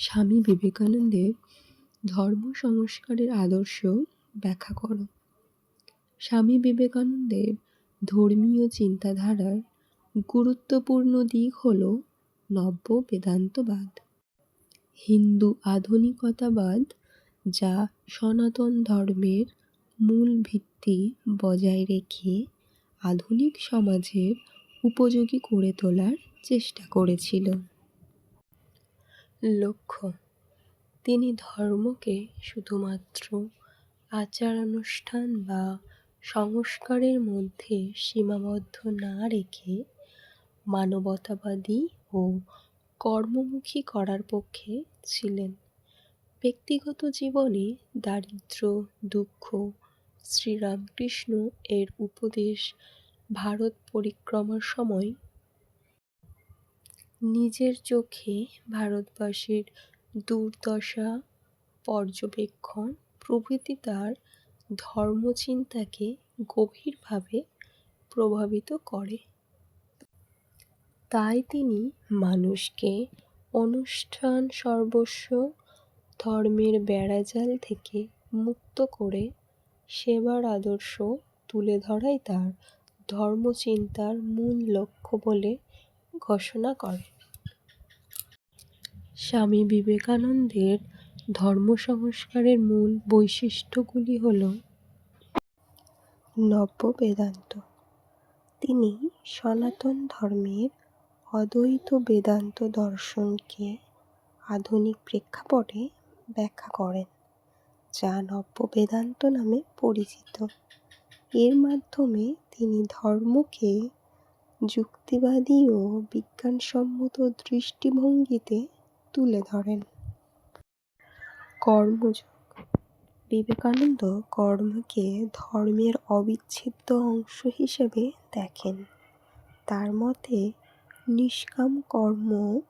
স্বামী বিবেকানন্দের ধর্ম সংস্কারের আদর্শ ব্যাখ্যা করো। স্বামী বিবেকানন্দের ধর্মীয় চিন্তাধারার গুরুত্বপূর্ণ দিক হল নব্য বেদান্তবাদ। হিন্দু আধুনিকতাবাদ যা সনাতন ধর্মের মূল ভিত্তি বজায় রেখে আধুনিক সমাজের উপযোগী করে তোলার চেষ্টা করেছিল। লক্ষ্য। তিনি ধর্মকে শুধুমাত্র আচারানুষ্ঠান বা সংস্কারের মধ্যে সীমাবদ্ধ না রেখে মানবতাবাদী ও কর্মমুখী করার পক্ষে ছিলেন। ব্যক্তিগত জীবনে দারিদ্র্য, দুঃখ, শ্রীরামকৃষ্ণ এর উপদেশ ভারত পরিক্রমার সময় নিজের চোখে ভারতবাসীর দুর্দশা, পর্যবেক্ষণ প্রভৃতি তার ধর্মচিন্তাকে গভীরভাবে প্রভাবিত করে। তাই তিনি মানুষকে অনুষ্ঠান সর্বস্ব, ধর্মের বেড়াজাল থেকে মুক্ত করে সেবার আদর্শ তুলে ধরাই তার ধর্মচিন্তার মূল লক্ষ্য বলে ঘোষণা করেন। স্বামী বিবেকানন্দের ধর্ম সংস্কারের মূল বৈশিষ্ট্যগুলি হল নব্য বেদান্ত তিনি সনাতন ধর্মের অদ্বৈত বেদান্ত দর্শনকে আধুনিক প্রেক্ষাপটে ব্যাখ্যা করেন, যা নব্য বেদান্ত নামে পরিচিত। এর মাধ্যমে তিনি ধর্মকে যুক্তিবাদী ও বিজ্ঞানসম্মত দৃষ্টিভঙ্গিতে তুলে ধরেন। কর্মযোগ। বিবেকানন্দ কর্মকে ধর্মের অবিচ্ছেদ্য অংশ হিসেবে দেখেন। তার মতে, নিষ্কাম কর্ম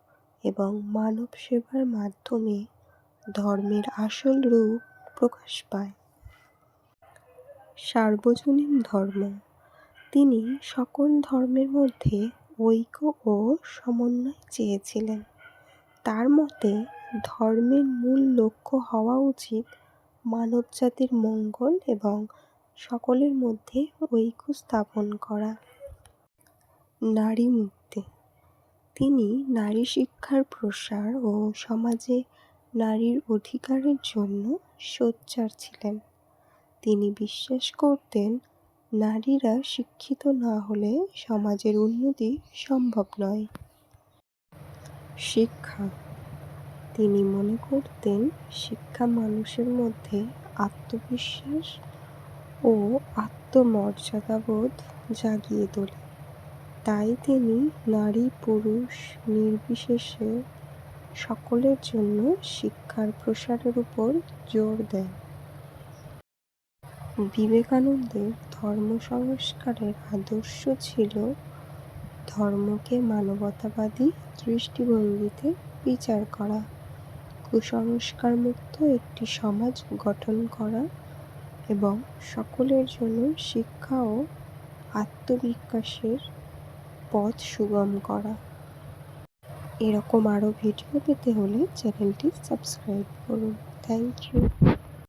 এবং মানব সেবার মাধ্যমে ধর্মের আসল রূপ প্রকাশ পায়। সার্বজনীন ধর্ম। তিনি সকল ধর্মের মধ্যে ঐক্য ও সমন্বয় চেয়েছিলেন। তার মতে, ধর্মের মূল লক্ষ্য হওয়া উচিত মানবজাতির মঙ্গল এবং সকলের মধ্যে ঐক্য স্থাপন করা। নারী মুক্তি। তিনি নারী শিক্ষার প্রসার ও সমাজে নারীর অধিকারের জন্য সোচ্চার ছিলেন। তিনি বিশ্বাস করতেন, নারীরা শিক্ষিত না হলে সমাজের উন্নতি সম্ভব নয়। শিক্ষা। তিনি মনে করতেন শিক্ষা মানুষের মধ্যে আত্মবিশ্বাস ও আত্মমর্যাদাবোধ জাগিয়ে তোলে। তাই তিনি নারী, পুরুষ নির্বিশেষে সকলের জন্য শিক্ষার প্রসারের উপর জোর দেন। বিবেকানন্দের ধর্ম সংস্কারের আদর্শ ছিল ধর্মকে মানবতাবাদী দৃষ্টিভঙ্গিতে বিচার করা, কুসংস্কারমুক্ত একটি সমাজ গঠন করা এবং সকলের জন্য শিক্ষা ও আত্মবিকাশের পথ সুগম করা। এরকম আরও ভিডিও পেতে হলে চ্যানেলটি সাবস্ক্রাইব করুন। Thank you.